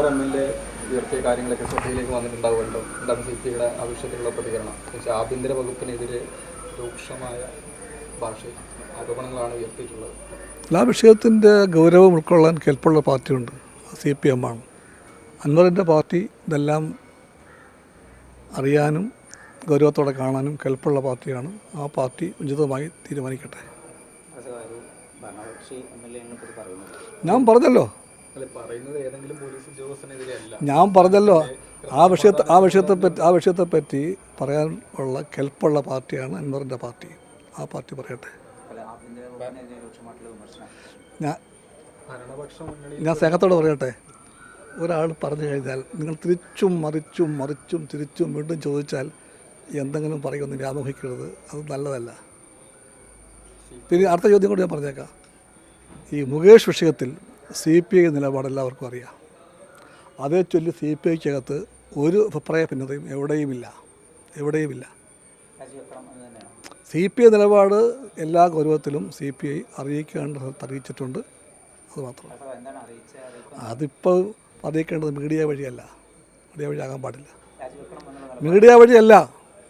M L A ഉയർത്തിയ കാര്യങ്ങളൊക്കെ ശ്രദ്ധയിലേക്ക് വന്നിട്ടുണ്ടാവുമല്ലോ? എന്താണ് സി പിയുടെ ആവശ്യത്തിലുള്ള പ്രതികരണം? പക്ഷേ ആഭ്യന്തര വകുപ്പിനെതിരെ രൂക്ഷമായ ഭാഷയിൽ ആരോപണങ്ങളാണ് ഉയർത്തിയിട്ടുള്ളത്. എല്ലാ വിഷയത്തിന്റെ ഗൗരവം ഉൾക്കൊള്ളാൻ കേൾപ്പുള്ള പാർട്ടിയുണ്ട്. സി പി എം ആണ് അൻവറിന്റെ പാർട്ടി ഇതെല്ലാം അറിയാനും ഗൗരവത്തോടെ കാണാനും കേൾപ്പുള്ള പാർട്ടിയാണ്. ആ പാർട്ടി ഉചിതമായി തീരുമാനിക്കട്ടെ. ഞാൻ പറഞ്ഞല്ലോ അല്ലെ പറയുന്നത് ഏതെങ്കിലും പോലീസ് ഉദ്യോഗസ്ഥനെതിരെ അല്ല ഞാൻ പറഞ്ഞല്ലോ ആ വിഷയത്തെ ആ വിഷയത്തെ പറ്റി ആ വിഷയത്തെ പറ്റി പറയാൻ ഉള്ള കെൽപ്പുള്ള പാർട്ടിയാണ് അൻവറിന്റെ പാർട്ടി. ആ പാർട്ടി പറയട്ടെ. ഞാൻ ഞാൻ സ്നേഹത്തോടെ പറയട്ടെ. ഒരാൾ പറഞ്ഞു കഴിഞ്ഞാൽ നിങ്ങൾ തിരിച്ചും മറിച്ചും മറിച്ചും തിരിച്ചും വീണ്ടും ചോദിച്ചാൽ എന്തെങ്കിലും പറയുമെന്ന് വ്യാമോഹിക്കരുത്. അത് നല്ലതല്ല. പിന്നെ അടുത്ത ചോദ്യം കൂടി ഞാൻ പറഞ്ഞേക്കാം. ഈ മുകേഷ് വിഷയത്തിൽ സി പി ഐ നിലപാട് എല്ലാവർക്കും അറിയാം. അതേ ചൊല്ലി സി പി ഐക്കകത്ത് ഒരു അഭിപ്രായ ഭിന്നതയും എവിടെയുമില്ല. എവിടെയുമില്ല. സി പി ഐ നിലപാട് എല്ലാ ഗൗരവത്തിലും സി പി ഐ അറിയിക്കേണ്ട അറിയിച്ചിട്ടുണ്ട്. അത് മാത്രം അതിപ്പോൾ അറിയിക്കേണ്ടത് മീഡിയ വഴിയല്ല. മീഡിയ വഴി ആകാൻ പാടില്ല. മീഡിയ വഴിയല്ല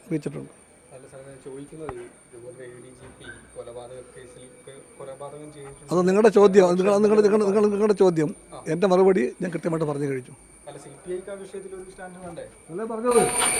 അറിയിച്ചിട്ടുണ്ട്. ചോദിക്കുന്നത് അത് നിങ്ങളുടെ ചോദ്യം. നിങ്ങൾ നിങ്ങളുടെ നിങ്ങളുടെ നിങ്ങളുടെ നിങ്ങളുടെ ചോദ്യം. എന്റെ മറുപടി ഞാൻ കൃത്യമായിട്ട് പറഞ്ഞു കഴിച്ചു. അല്ല സി പി ഐക്ക് ആ വിഷയത്തിൽ ഒരു സ്റ്റാൻഡ് വേണ്ടേ? അല്ലേ പറഞ്ഞത്